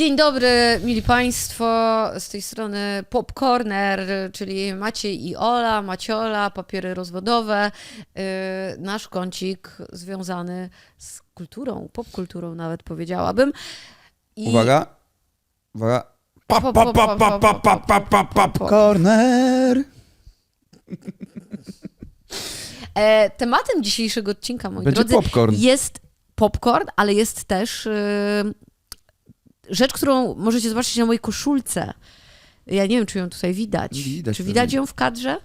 Dzień dobry, mili Państwo, z tej strony Popcorner, czyli Maciej i Ola, Maciola, papiery rozwodowe. Yy, Nasz kącik związany z kulturą, popkulturą nawet powiedziałabym. I Uwaga. Uwaga. Pa, Po- pa, po- pa, po- pa, po- pa, po- pa, pa, pa, po- Corner. E, tematem dzisiejszego odcinka, moi Będzie drodzy, popcorn. jest popcorn, ale jest też yy, rzecz, którą możecie zobaczyć na mojej koszulce. Ja nie wiem, czy ją tutaj widać. Widać czy widać ją w kadrze?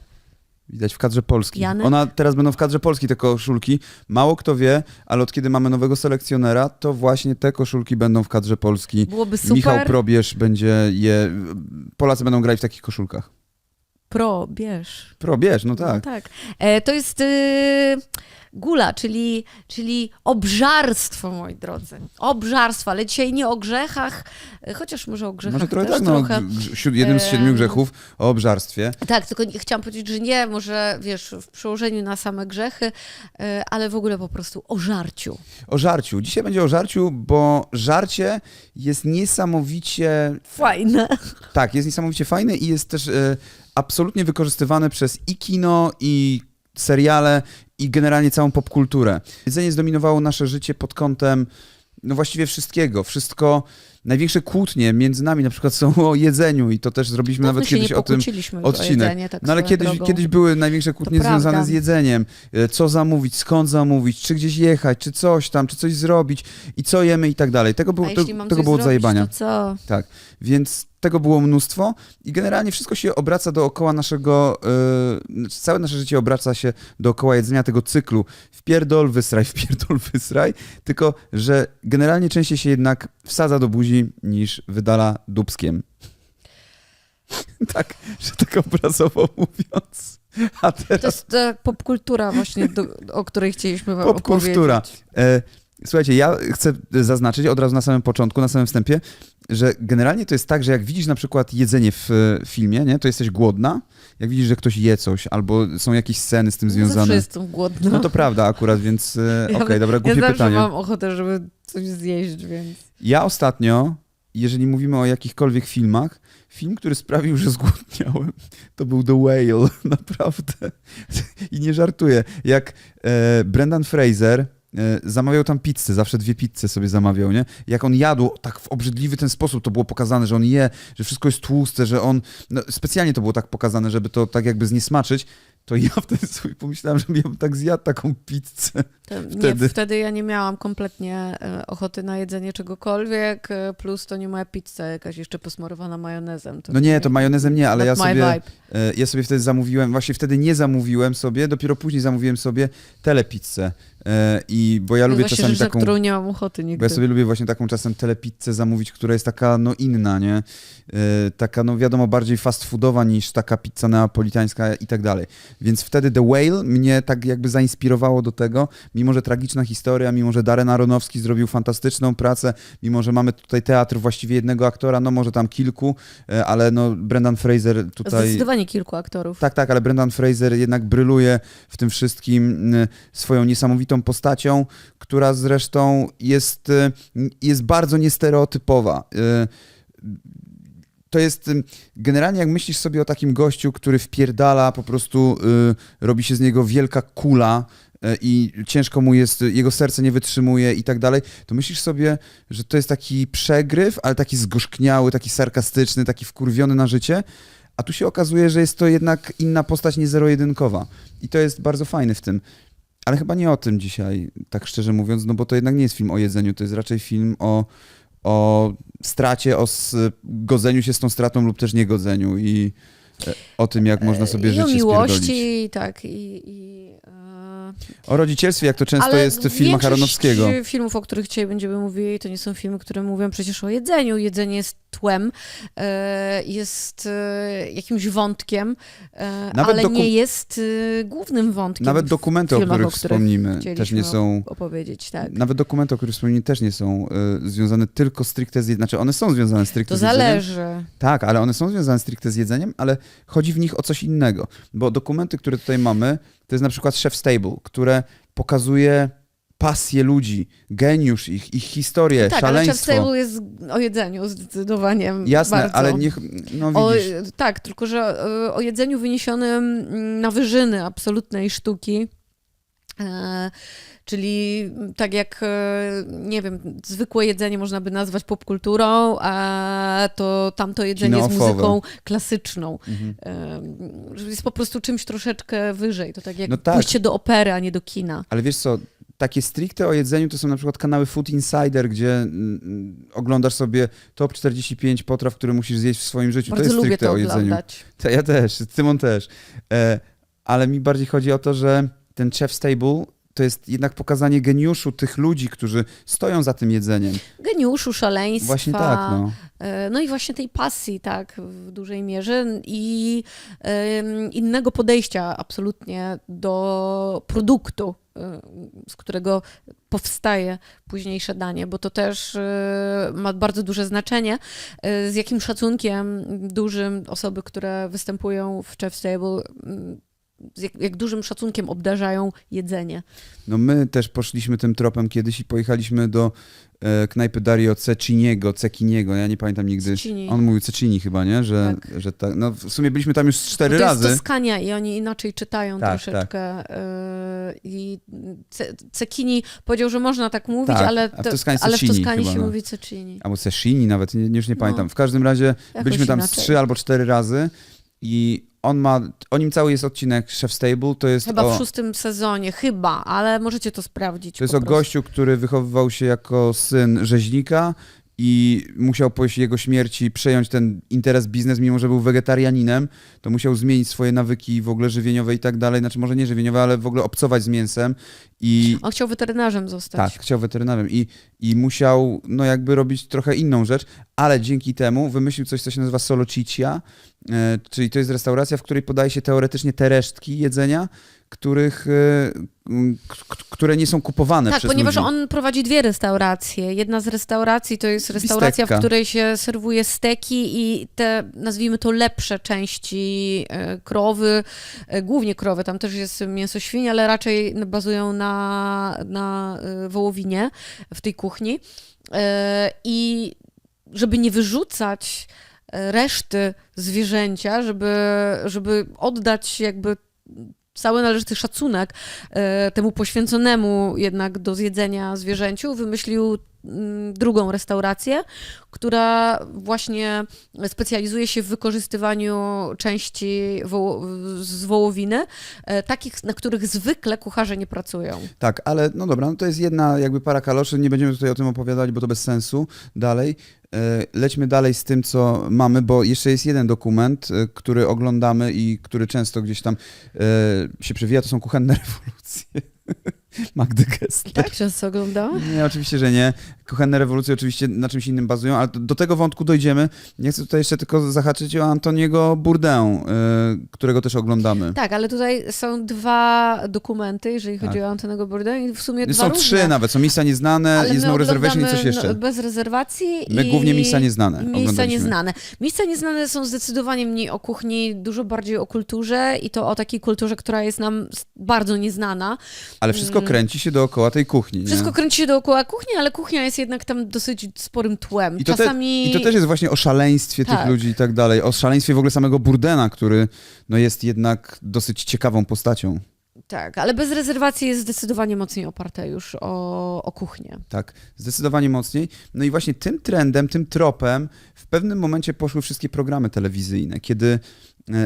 Widać w kadrze Polski. Janek? Ona teraz będą w kadrze Polski te koszulki. Mało kto wie, ale od kiedy mamy nowego selekcjonera, to właśnie te koszulki będą w kadrze Polski. Byłoby super. Michał Probierz będzie je. Polacy będą grać w takich koszulkach. Pro, bierz. Probierz, no No tak. tak. E, to jest y, gula, czyli, czyli obżarstwo, moi drodzy. Obżarstwo, ale dzisiaj nie o grzechach, e, chociaż może o grzechach Może trochę też tak, no, trochę. jednym z siedmiu Em. grzechów o obżarstwie. Tak, tylko nie, chciałam powiedzieć, że nie, może wiesz, w przełożeniu na same grzechy, e, ale w ogóle po prostu o żarciu. O żarciu. Dzisiaj będzie o żarciu, bo żarcie jest niesamowicie Fajne. Tak, jest niesamowicie fajny i jest też e, absolutnie wykorzystywane przez i kino, i seriale, i generalnie całą popkulturę. Jedzenie zdominowało nasze życie pod kątem no właściwie wszystkiego. Wszystko, największe kłótnie między nami na przykład są o jedzeniu i to też zrobiliśmy Dawno nawet kiedyś o tym odcinek. O jedzenie, tak no ale kiedyś, drogą. kiedyś były największe kłótnie prawda. związane z jedzeniem. E, Co zamówić, skąd zamówić, czy gdzieś jechać, czy coś tam, czy coś zrobić i co jemy i tak dalej. Tego, było, to, tego było od zajebania. To? Tak, więc tego było mnóstwo i generalnie wszystko się obraca dookoła naszego, yy, całe nasze życie obraca się dookoła jedzenia tego cyklu. Wpierdol, wysraj, wpierdol, wysraj, tylko że generalnie częściej się jednak wsadza do buzi niż wydala dubskiem. tak, że tak obrazowo mówiąc. A To teraz jest ta popkultura właśnie, do, o której chcieliśmy wam popkultura. opowiedzieć. E, Słuchajcie, ja chcę zaznaczyć od razu na samym początku, na samym wstępie, że generalnie to jest tak, że jak widzisz na przykład jedzenie w e, filmie, nie, to jesteś głodna, jak widzisz, że ktoś je coś, albo są jakieś sceny z tym Zawsze związane. jestem głodna. No to prawda akurat, więc e, Ja- okej, dobra, ja głupie zawsze pytanie. mam ochotę, żeby coś zjeść, więc... Ja ostatnio, jeżeli mówimy o jakichkolwiek filmach, film, który sprawił, że zgłodniałem, to był The Whale, naprawdę. I nie żartuję. Jak e, Brendan Fraser e, zamawiał tam pizzę, zawsze dwie pizze sobie zamawiał, nie? Jak on jadł tak w obrzydliwy ten sposób, to było pokazane, że on je, że wszystko jest tłuste, że on... No, specjalnie to było tak pokazane, żeby to tak jakby zniesmaczyć, to ja wtedy sobie pomyślałem, że ja bym tak zjadł taką pizzę. To Nie, Wtedy. wtedy ja nie miałam kompletnie e, ochoty na jedzenie czegokolwiek, e, plus to nie moja pizza jakaś jeszcze posmarowana majonezem. No nie, to majonezem nie, ale ja sobie... E, Ja sobie wtedy zamówiłem, właśnie wtedy nie zamówiłem sobie, dopiero później zamówiłem sobie telepizzę. I bo ja jest lubię właśnie czasami rzecz, taką. którą nie mam ochoty Bo nigdy. ja sobie lubię właśnie taką czasem telepizzę zamówić, która jest taka no inna, nie? Taka no wiadomo bardziej fast foodowa niż taka pizza neapolitańska i tak dalej. Więc wtedy The Whale mnie tak jakby zainspirowało do tego, mimo że tragiczna historia, mimo że Darren Aronofsky zrobił fantastyczną pracę, mimo że mamy tutaj teatr właściwie jednego aktora, no może tam kilku, e, ale no Brendan Fraser tutaj... Zdecydowanie kilku aktorów. Tak, tak, ale Brendan Fraser jednak bryluje w tym wszystkim y, swoją niesamowitą postacią, która zresztą jest, y, jest bardzo niestereotypowa. To jest generalnie jak myślisz sobie o takim gościu, który wpierdala, po prostu y, robi się z niego wielka kula i ciężko mu jest, jego serce nie wytrzymuje i tak dalej, to myślisz sobie, że to jest taki przegryw, ale taki zgorzkniały, taki sarkastyczny, taki wkurwiony na życie, a tu się okazuje, że jest to jednak inna postać, nie zero-jedynkowa. I to jest bardzo fajne w tym. Ale chyba nie o tym dzisiaj, tak szczerze mówiąc, no bo to jednak nie jest film o jedzeniu, to jest raczej film o, o stracie, o godzeniu się z tą stratą lub też niegodzeniu i e, o tym, jak można sobie I życie o spierdolić. miłości, tak, i... i e, O rodzicielstwie, jak to często Ale jest w filmach Aronowskiego. filmów, o których dzisiaj będziemy mówili, to nie są filmy, które mówią przecież o jedzeniu. Jedzenie jest tłem, e, jest e, jakimś wątkiem, e, Nawet ale nie jest głównym wątkiem. Nawet dokumenty, o których o których wspomnimy, też nie są... opowiedzieć, tak. Nawet dokumenty, o których wspomnimy, też nie są związane tylko stricte z jedzeniem. Znaczy, one są związane stricte To z jedzeniem. zależy. Tak, ale one są związane stricte z jedzeniem, ale chodzi w nich o coś innego. Bo dokumenty, które tutaj mamy, to jest na przykład Chef's Table, które pokazuje pasję ludzi, geniusz ich, ich historię, tak, ale Chef's szaleństwo. Table jest o jedzeniu zdecydowanie Jasne, bardzo. ale niech, no O, tak, tylko że y, o jedzeniu wyniesionym mm, na wyżyny absolutnej sztuki. E, czyli tak jak, e, nie wiem, zwykłe jedzenie można by nazwać popkulturą, a to tamto jedzenie Kino z muzyką klasyczną. Mhm. E, jest po prostu czymś troszeczkę wyżej. To tak jak No tak. pójście do opery, a nie do kina. Ale wiesz co, takie stricte o jedzeniu to są na przykład kanały Food Insider, gdzie mm, mm, oglądasz sobie top 45 potraw, które musisz zjeść w swoim życiu. to Bardzo jest lubię stricte to o jedzeniu. To ja też, Tymon też. E, ale mi bardziej chodzi o to, że ten Chef's Table to jest jednak pokazanie geniuszu tych ludzi, którzy stoją za tym jedzeniem. Geniuszu, szaleństwa. Właśnie tak, no. E, No i właśnie tej pasji, tak, w dużej mierze i innego podejścia absolutnie do produktu, z którego powstaje późniejsze danie, bo to też e, ma bardzo duże znaczenie, e, z jakim szacunkiem dużym osoby, które występują w Chef's Table, jak, jak dużym szacunkiem obdarzają jedzenie. No my też poszliśmy tym tropem kiedyś i pojechaliśmy do e, knajpy Dario Ceciniego, Cekiniego, ja nie pamiętam nigdy. Cecchini. On mówił Cecini chyba, nie? Że Tak. że tak. No w sumie byliśmy tam już cztery Bo to jest razy. Toskania i oni inaczej czytają Tak, troszeczkę. yy, I Ce- Cecchini powiedział, że można tak mówić, Tak, ale, a w to- Toskanii ale w Toskanii się no. mówi Cecchini. Albo Cecchini nawet, nie, już nie No. pamiętam. W każdym razie Jakoś byliśmy tam z trzy albo cztery razy i on ma, o nim cały jest odcinek Chef's Table, to jest Chyba o... w szóstym sezonie, chyba, ale możecie to sprawdzić. To jest o prostu. gościu, który wychowywał się jako syn rzeźnika i musiał po jego śmierci przejąć ten interes biznes, mimo że był wegetarianinem, to musiał zmienić swoje nawyki w ogóle żywieniowe i tak dalej, znaczy może nie żywieniowe, ale w ogóle obcować z mięsem i On chciał weterynarzem zostać. tak, chciał weterynarzem i, i musiał no jakby robić trochę inną rzecz, ale dzięki temu wymyślił coś, co się nazywa solo ciccia, e, czyli to jest restauracja, w której podaje się teoretycznie te resztki jedzenia, których, e, które nie są kupowane Tak, przez ponieważ ludzi. on prowadzi dwie restauracje. Jedna z restauracji to jest restauracja, Bistecka. w której się serwuje steki i te, nazwijmy to, lepsze części e, krowy, e, głównie krowy, tam też jest mięso świń, ale raczej bazują na, na wołowinie w tej kuchni. I żeby nie wyrzucać reszty zwierzęcia, żeby, żeby oddać jakby cały należyty szacunek e, temu poświęconemu jednak do zjedzenia zwierzęciu, wymyślił drugą restaurację, która właśnie specjalizuje się w wykorzystywaniu części z wołowiny, e, takich, na których zwykle kucharze nie pracują. Tak, ale no dobra, no to jest jedna jakby para kaloszy, nie będziemy tutaj o tym opowiadać, bo to bez sensu. Dalej, e, lećmy dalej z tym, co mamy, bo jeszcze jest jeden dokument, e, który oglądamy i który często gdzieś tam się przewija, to są kuchenne rewolucje. Magdy Gessler. Tak często oglądałam? Nie, oczywiście, że nie. Kuchenne rewolucje oczywiście na czymś innym bazują, ale do, tego wątku dojdziemy. Nie chcę tutaj jeszcze tylko zahaczyć o Antoniego Bourdain, y, którego też oglądamy. Tak, ale tutaj są dwa dokumenty, jeżeli chodzi Tak. o Antonego Bourdain i w sumie dwa Są różne. trzy nawet, są miejsca nieznane, Ale jest no reservation i coś jeszcze. no, Bez rezerwacji. My i głównie miejsca nieznane oglądaliśmy. nieznane. Miejsca nieznane są zdecydowanie mniej o kuchni, dużo bardziej o kulturze i to o takiej kulturze, która jest nam bardzo nieznana. Ale wszystko kręci się dookoła tej kuchni. Nie? Mm. Wszystko kręci się dookoła kuchni, ale kuchnia jest jednak tam dosyć sporym tłem. I to, Czasami... te, I to też jest właśnie o szaleństwie Tak. tych ludzi i tak dalej. O szaleństwie w ogóle samego Burdena, który no, jest jednak dosyć ciekawą postacią. Tak, ale bez rezerwacji jest zdecydowanie mocniej oparte już o, o kuchnię. Tak, zdecydowanie mocniej. No i właśnie tym trendem, tym tropem w pewnym momencie poszły wszystkie programy telewizyjne, kiedy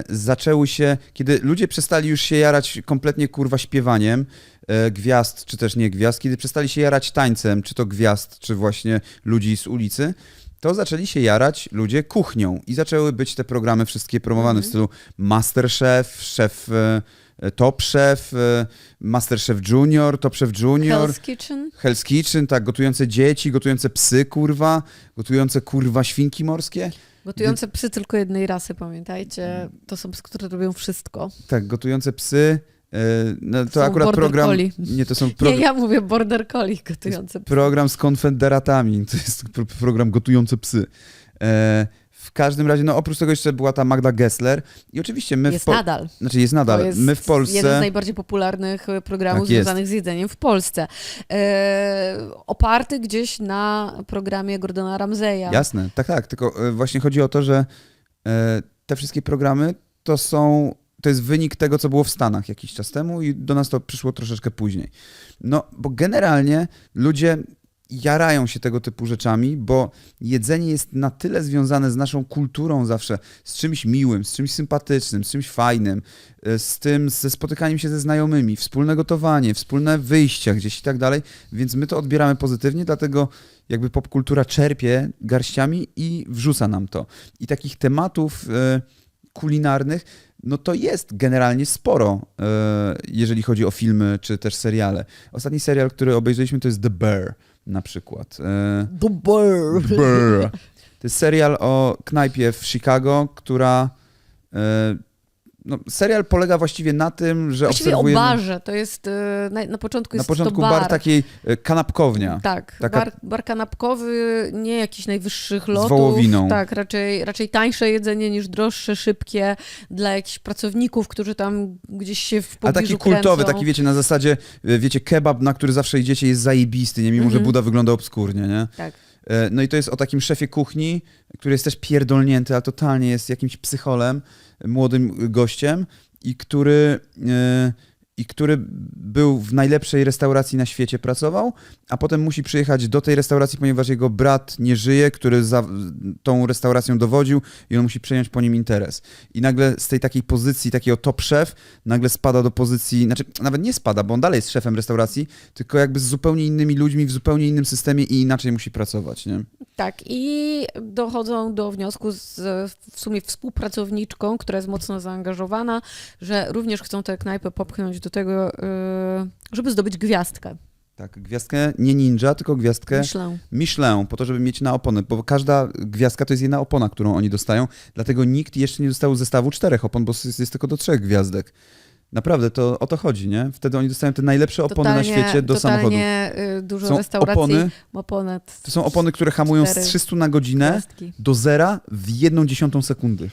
zaczęły się, kiedy ludzie przestali już się jarać kompletnie kurwa śpiewaniem e, gwiazd, czy też nie gwiazd, kiedy przestali się jarać tańcem, czy to gwiazd, czy właśnie ludzi z ulicy, to zaczęli się jarać ludzie kuchnią i zaczęły być te programy wszystkie promowane w stylu Masterchef, Szef, e, Top Chef, e, Masterchef Junior, Top Chef Junior. Hell's Kitchen. Hell's Kitchen, tak, gotujące dzieci, gotujące psy, kurwa, gotujące, kurwa, świnki morskie. Gotujące psy tylko jednej rasy, pamiętajcie. To są psy, które robią wszystko. Tak, gotujące psy. e, No, to Są akurat border program. collie. Nie, to są pro, Nie, ja mówię border collie gotujące psy. program z konfederatami. To jest pro, program gotujące psy. E, w każdym razie, no oprócz tego jeszcze była ta Magda Gessler i oczywiście my Jest w nadal. Znaczy jest nadal. Jest my w Polsce... jeden z najbardziej popularnych e, programów Tak jest. związanych z jedzeniem w Polsce. E, oparty gdzieś na programie Gordona Ramseya. Jasne, tak, tak. Tylko e, właśnie chodzi o to, że e, te wszystkie programy to są. To jest wynik tego, co było w Stanach jakiś czas temu i do nas to przyszło troszeczkę później. No, bo generalnie ludzie jarają się tego typu rzeczami, bo jedzenie jest na tyle związane z naszą kulturą zawsze, z czymś miłym, z czymś sympatycznym, z czymś fajnym, e, z tym, ze spotykaniem się ze znajomymi, wspólne gotowanie, wspólne wyjścia gdzieś i tak dalej, więc my to odbieramy pozytywnie, dlatego jakby popkultura czerpie garściami i wrzuca nam to. I takich tematów e, kulinarnych, no to jest generalnie sporo, e, jeżeli chodzi o filmy czy też seriale. Ostatni serial, który obejrzeliśmy, to jest The Bear na przykład. E. The Bear. To jest serial o knajpie w Chicago, która... No, serial polega właściwie na tym, że Właściwie o obserwujemy... barze. To jest e, na, na początku Na jest początku to bar takiej e, kanapkownia. Tak, Taka- bar, bar kanapkowy, nie jakichś najwyższych lotów. wołowiną. Tak, raczej, raczej tańsze jedzenie niż droższe, szybkie dla jakichś pracowników, którzy tam gdzieś się w A pobliżu taki kultowy, kręcą. taki wiecie, na zasadzie, e, wiecie, kebab, na który zawsze idziecie, jest zajebisty, nie? mimo że Mhm. Buda wygląda obskurnie, nie? Tak. E, No i to jest o takim szefie kuchni, który jest też pierdolnięty, a totalnie jest jakimś psycholem, młodym gościem i który, e, i który był w najlepszej restauracji na świecie pracował, a potem musi przyjechać do tej restauracji, ponieważ jego brat nie żyje, który za tą restauracją dowodził i on musi przejąć po nim interes. I nagle z tej takiej pozycji, takiego top szef, nagle spada do pozycji, znaczy nawet nie spada, bo on dalej jest szefem restauracji, tylko jakby z zupełnie innymi ludźmi, w zupełnie innym systemie i inaczej musi pracować, nie? Tak, i dochodzą do wniosku z w sumie współpracowniczką, która jest mocno zaangażowana, że również chcą tę knajpę popchnąć do tego, yy, żeby zdobyć gwiazdkę. Tak, gwiazdkę nie ninja, tylko gwiazdkę Myślę. Michelin, po to, żeby mieć na opony, bo każda gwiazdka to jest jedna opona, którą oni dostają, dlatego nikt jeszcze nie dostał zestawu czterech opon, bo jest, jest tylko do trzech gwiazdek. Naprawdę, to o to chodzi, nie? Wtedy oni dostają te najlepsze opony na świecie do samochodu. totalnie, y, dużo Są restauracji opony, ma ponad to są opony, które hamują z cztery 300 na godzinę gwiazdki. do zera w jedną dziesiątą sekundy.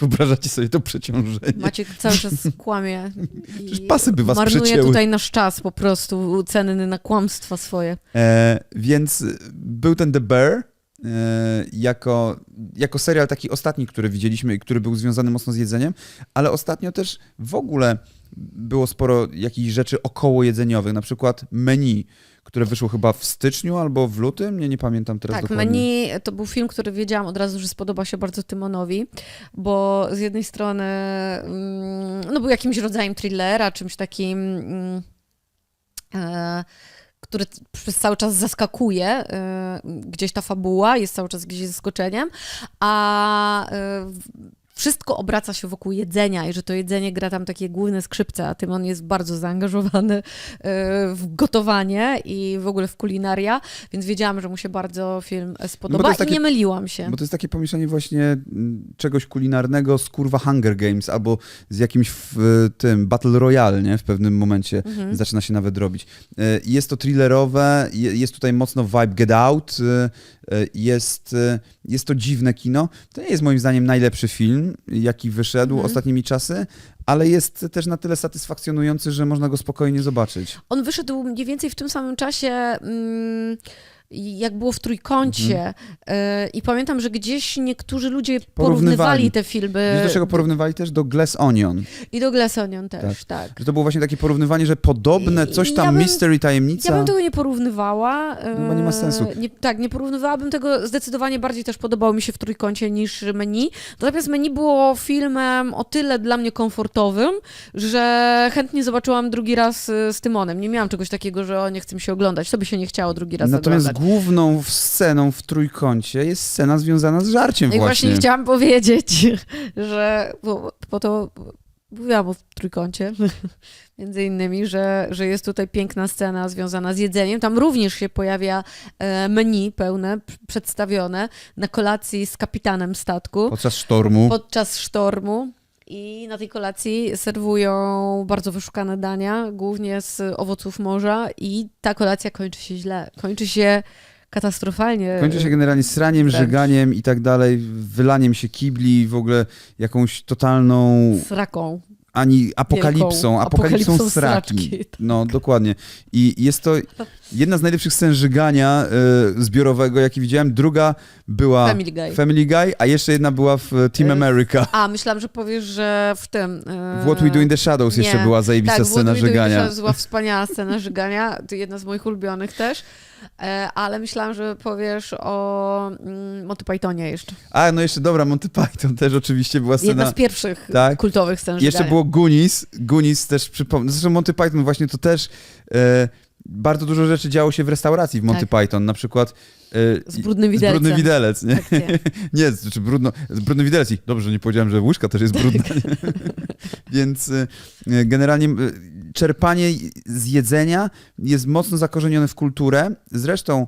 Wyobrażacie sobie to przeciążenie? Maciek cały czas kłamie Przecież pasy by was marnuje przecięły. tutaj nasz czas po prostu, cenny na kłamstwa swoje. E, więc był ten The Bear jako, jako serial taki ostatni, który widzieliśmy i który był związany mocno z jedzeniem, ale ostatnio też w ogóle było sporo jakichś rzeczy około jedzeniowych, na przykład menu, które wyszło chyba w styczniu albo w lutym, nie, nie pamiętam teraz Tak, dokładnie. Menu to był film, który wiedziałam od razu, że spodoba się bardzo Tymonowi, bo z jednej strony mm, no, był jakimś rodzajem thrillera, czymś takim, e, który przez cały czas zaskakuje, e, gdzieś ta fabuła jest cały czas gdzieś zaskoczeniem, a w- wszystko obraca się wokół jedzenia i że to jedzenie gra tam takie główne skrzypce, a Tymon jest bardzo zaangażowany e, w gotowanie i w ogóle w kulinaria, więc wiedziałam, że mu się bardzo film spodoba No jest i takie- nie myliłam się. Bo to jest takie pomieszanie właśnie czegoś kulinarnego z kurwa Hunger Games albo z jakimś w, tym Battle Royale, nie? W pewnym momencie Mhm. zaczyna się nawet robić. E, Jest to thrillerowe, je- jest tutaj mocno vibe Get Out, e, e, jest, e, jest to dziwne kino. To nie jest moim zdaniem najlepszy film, jaki wyszedł Mhm. ostatnimi czasy, ale jest też na tyle satysfakcjonujący, że można go spokojnie zobaczyć. On wyszedł mniej więcej w tym samym czasie, mm, jak było w trójkącie. Mhm. E, I pamiętam, że gdzieś niektórzy ludzie Porównywali. porównywali te filmy. Wiesz, do czego porównywali też? Do Glass Onion. I do Glass Onion też, tak. Że to było właśnie takie porównywanie, że podobne, coś tam, ja bym- mystery, tajemnica. Ja bym tego nie porównywała. No bo nie ma e, sensu. Nie, tak, nie porównywałabym tego. Zdecydowanie bardziej też podobało mi się w trójkącie niż menu. Natomiast menu było filmem o tyle dla mnie komfortowym, że chętnie zobaczyłam drugi raz e, z Tymonem. Nie miałam czegoś takiego, że o, nie chcę mi się oglądać. To by się nie chciało drugi raz Natomiast oglądać. Główną sceną w trójkącie jest scena związana z żarciem No i właśnie. właśnie chciałam powiedzieć, że bo, po to mówiłam o trójkącie, między innymi, że, że jest tutaj piękna scena związana z jedzeniem. Tam również się pojawia e, menu pełne, przedstawione na kolacji z kapitanem statku Podczas sztormu. podczas sztormu. I na tej kolacji serwują bardzo wyszukane dania, głównie z owoców morza, i ta kolacja kończy się źle. Kończy się katastrofalnie. Kończy się generalnie sraniem, wręcz. żyganiem i tak dalej, wylaniem się kibli, w ogóle jakąś totalną Sraką. Ani apokalipsą, Wielką apokalipsą, apokalipsą sraki. tak. No, dokładnie. I jest to jedna z najlepszych scen żygania e, zbiorowego, jaki widziałem. Druga była Family Guy. Family Guy, a jeszcze jedna była w e, Team E, America. A, myślałam, że powiesz, że w tym... e, W What We Do in the Shadows nie. jeszcze była zajebista tak, scena What We Do in the żygania. Shadows była wspaniała scena żygania, to jedna z moich ulubionych też, ale myślałam, że powiesz o mm, Monty Pythonie jeszcze. A, no jeszcze dobra, Monty Python też oczywiście była Jedna scena. z pierwszych Tak. kultowych scen Jeszcze żygania. było Goonies. Goonies też przypomnę. Zresztą Monty Python właśnie to też e, bardzo dużo rzeczy działo się w restauracji w Monty Tak. Python. Na przykład e, Z brudnym z widelcem. brudny widelec, nie? Akcja. Nie, znaczy brudno, z brudny widelec. I Dobrze, że nie powiedziałem, że łyżka też jest brudna. Więc y, y, generalnie y, czerpanie z jedzenia jest mocno zakorzenione w kulturę. Zresztą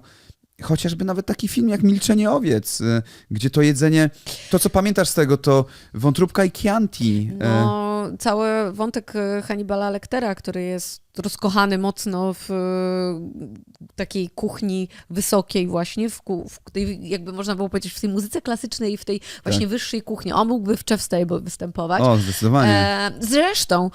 chociażby nawet taki film jak Milczenie owiec, y, gdzie to jedzenie, to co pamiętasz z tego, to wątróbka i Chianti. y, No, cały wątek e, Hannibala Lectera, który jest rozkochany mocno w takiej kuchni wysokiej właśnie, w, w tej, jakby można było powiedzieć, w tej muzyce klasycznej i w tej właśnie wyższej kuchni. On mógłby w Chef Stable występować. Tak. O, zdecydowanie. E, zresztą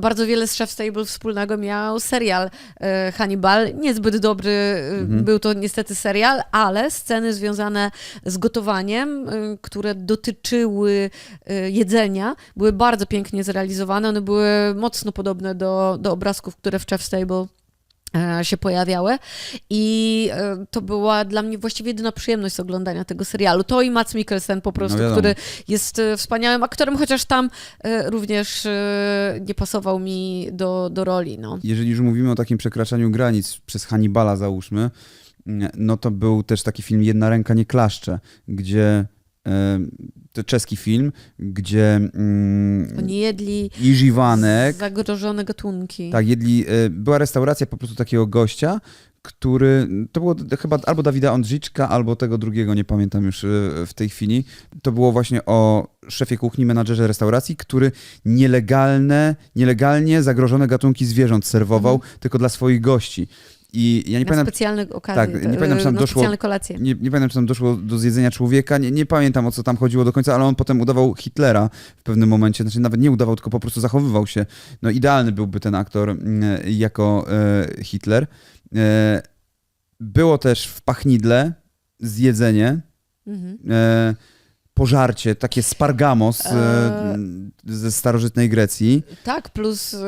bardzo wiele z Chef Stable wspólnego miał serial e, Hannibal. Niezbyt dobry e, Mhm. był to niestety serial, ale sceny związane z gotowaniem, e, które dotyczyły e, jedzenia, były bardzo pięknie zrealizowane. One były mocno podobne do, do obrazków, które w Chef Stable e, się pojawiały i e, to była dla mnie właściwie jedyna przyjemność z oglądania tego serialu. To i Mats Mikkelsen po prostu, No który jest e, wspaniałym aktorem, chociaż tam również nie pasował mi do, do roli. No. Jeżeli już mówimy o takim przekraczaniu granic przez Hannibala, załóżmy, no to był też taki film Jedna ręka nie klaszcze, gdzie e, to czeski film, gdzie mm, Oni jedli Jerzy Wanek, zagrożone gatunki. tak, jedli, e, była restauracja po prostu takiego gościa, który, to było chyba albo Dawida Ondrzyczka, albo tego drugiego, nie pamiętam już e, w tej chwili. To było właśnie o szefie kuchni, menadżerze restauracji, który nielegalne, nielegalnie zagrożone gatunki zwierząt serwował tylko dla swoich gości. I ja nie na pamiętam, specjalne okazje. tak, nie pamiętam, czy tam na doszło- nie, nie pamiętam, czy tam doszło do zjedzenia człowieka, nie, nie pamiętam o co tam chodziło do końca, ale on potem udawał Hitlera w pewnym momencie, znaczy nawet nie udawał, tylko po prostu zachowywał się. No idealny byłby ten aktor mm, jako e, Hitler. E, było też w Pachnidle zjedzenie, Mhm. e, pożarcie, takie spargamos e, E. ze starożytnej Grecji. Tak, plus y,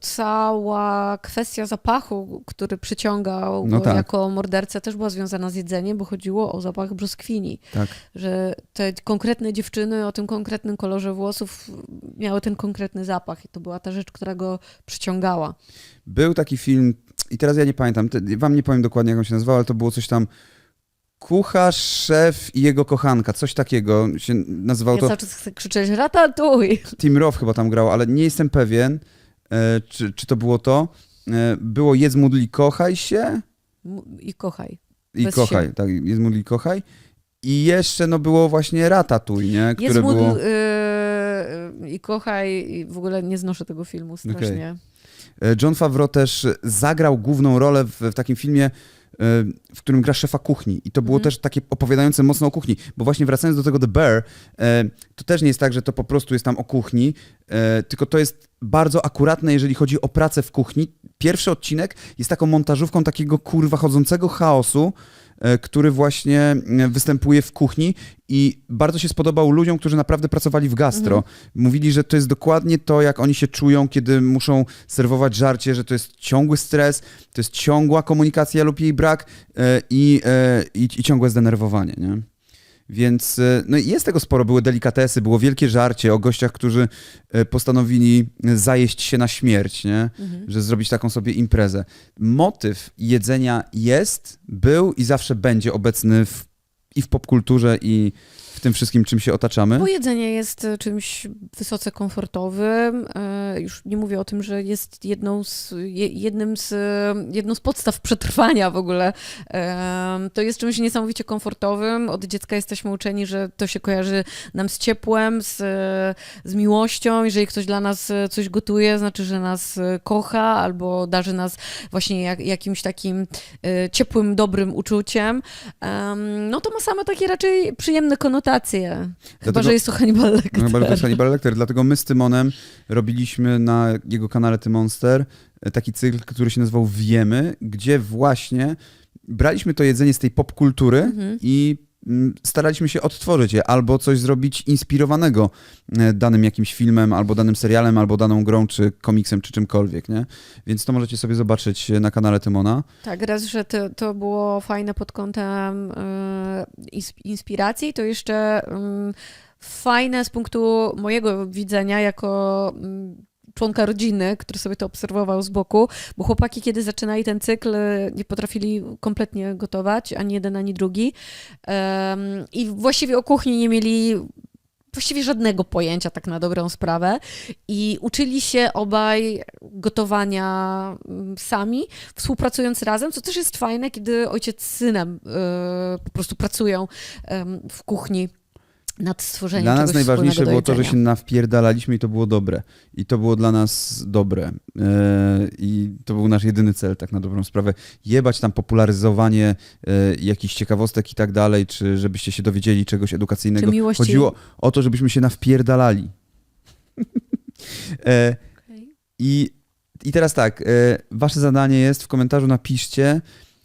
cała kwestia zapachu, który przyciągał No go tak. jako mordercę, też była związana z jedzeniem, bo chodziło o zapach brzoskwini. Tak. Że te konkretne dziewczyny o tym konkretnym kolorze włosów miały ten konkretny zapach i to była ta rzecz, która go przyciągała. Był taki film, i teraz ja nie pamiętam, wam nie powiem dokładnie, jak on się nazywał, ale to było coś tam kucharz, szef i jego kochanka, coś takiego się nazywało Ja to. cały czas chcę krzyczeć ratatuj! Tim Roth chyba tam grał, ale nie jestem pewien, e, czy, czy to było to. E, było jedz, módl i kochaj się M- I kochaj. i Bez kochaj, się. tak, jedz, módl i kochaj. I jeszcze no było właśnie Ratatuj, nie? Które Jest módl było... y, i kochaj i w ogóle nie znoszę tego filmu strasznie. E, John Favreau też zagrał główną rolę w, w takim filmie, e, w którym gra szefa kuchni. I to było Mhm. też takie opowiadające mocno o kuchni. Bo właśnie wracając do tego The Bear, e, to też nie jest tak, że to po prostu jest tam o kuchni, e, tylko to jest bardzo akuratne, jeżeli chodzi o pracę w kuchni. Pierwszy odcinek jest taką montażówką takiego kurwa chodzącego chaosu, e, który właśnie e, występuje w kuchni i bardzo się spodobał ludziom, którzy naprawdę pracowali w gastro. Mhm. Mówili, że to jest dokładnie to, jak oni się czują, kiedy muszą serwować żarcie, że to jest ciągły stres, to jest ciągła komunikacja lub jej brak e, i, e, i, i ciągłe zdenerwowanie, nie? Więc e, no jest tego sporo. Były delikatesy, było wielkie żarcie o gościach, którzy e, postanowili zajeść się na śmierć, nie? Mhm. że zrobić taką sobie imprezę. Motyw jedzenia jest, był i zawsze będzie obecny w i w popkulturze, i w tym wszystkim, czym się otaczamy. Bo jedzenie jest e, czymś wysoce komfortowym. e, Już nie mówię o tym, że jest jedną z, je- jednym z, e, jedną z podstaw przetrwania w ogóle. To jest czymś niesamowicie komfortowym. Od dziecka jesteśmy uczeni, że to się kojarzy nam z ciepłem, z, z miłością. Jeżeli ktoś dla nas coś gotuje, znaczy, że nas kocha albo darzy nas właśnie jak, jakimś takim ciepłym, dobrym uczuciem. Em, No to ma same takie raczej przyjemne konotacje. Chyba, Dlatego- że jest to Hannibal Lecter. No chyba, że to jest Hannibal Lecter. Dlatego my z Tymonem robiliśmy na jego kanale Tymonster e, taki cykl, który się nazywał Wiemy, gdzie właśnie braliśmy to jedzenie z tej popkultury Mhm. i staraliśmy się odtworzyć je, albo coś zrobić inspirowanego e, danym jakimś filmem, albo danym serialem, albo daną grą, czy komiksem, czy czymkolwiek, nie? Więc to możecie sobie zobaczyć e, na kanale Tymona. Tak, raz, że to, to było fajne pod kątem ins- inspiracji, to jeszcze mm, fajne z punktu mojego widzenia jako mm, członka rodziny, który sobie to obserwował z boku, bo chłopaki, kiedy zaczynali ten cykl, nie potrafili kompletnie gotować, ani jeden, ani drugi. Em, I właściwie o kuchni nie mieli właściwie żadnego pojęcia, tak na dobrą sprawę. I uczyli się obaj gotowania mm, sami, współpracując razem, co też jest fajne, kiedy ojciec z synem e, po prostu pracują w kuchni nad stworzeniem Dla nas najważniejsze było to, że się nawpierdalaliśmy i to było dobre. I to było dla nas dobre. E, I to był nasz jedyny cel, tak na dobrą sprawę. Jebać tam popularyzowanie e, jakichś ciekawostek i tak dalej, czy żebyście się dowiedzieli czegoś edukacyjnego. Czy miłości- Chodziło o to, żebyśmy się nawpierdalali. e, Okej. i, I teraz tak, e, wasze zadanie jest, w komentarzu napiszcie,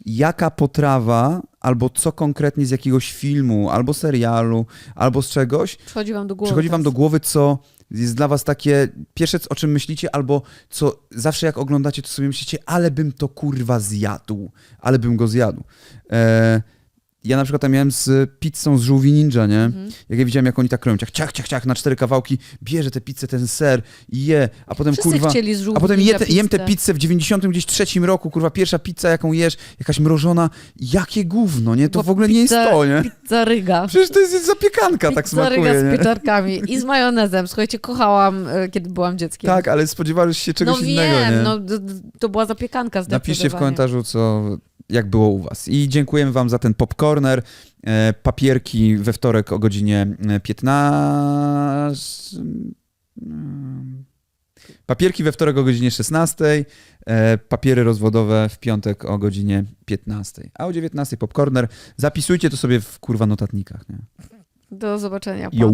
jaka potrawa, albo co konkretnie z jakiegoś filmu, albo serialu, albo z czegoś, Przychodzi wam do głowy. przychodzi wam do głowy, co jest dla was takie pierwsze, o czym myślicie, albo co zawsze jak oglądacie, to sobie myślicie, ale bym to kurwa zjadł, ale bym go zjadł. E, ja na przykład tam miałem z pizzą z żółwi ninja, nie? Mhm. Jak ja widziałem, jak oni tak kroją, ciach, ciach, ciach, ciach, na cztery kawałki, bierze tę pizzę, ten ser i je, a potem Wszyscy kurwa... chcieli z A potem je, te, jem tę pizzę. w 93 roku, kurwa, pierwsza pizza, jaką jesz, jakaś mrożona, jakie gówno, nie? To Bo w ogóle nie jest pizza- to, nie? Pizza ryga. Przecież to jest zapiekanka, tak Pizza ryga smakuje, z nie? pieczarkami i z majonezem. Słuchajcie, kochałam, e, kiedy byłam dzieckiem. Tak, ale spodziewałeś się czegoś no innego, wiem, nie? no to była zapiekanka Napiszcie w zdecydowanie. komentarzu, co, jak było u was. I dziękujemy wam za ten popcorner. E, papierki we wtorek o godzinie e, 15... Mm. Papierki we wtorek o godzinie 16, e, papiery rozwodowe w piątek o godzinie 15. A o 19 popcorner. Zapisujcie to sobie w kurwa notatnikach. Nie? Do zobaczenia. Pa. Yo.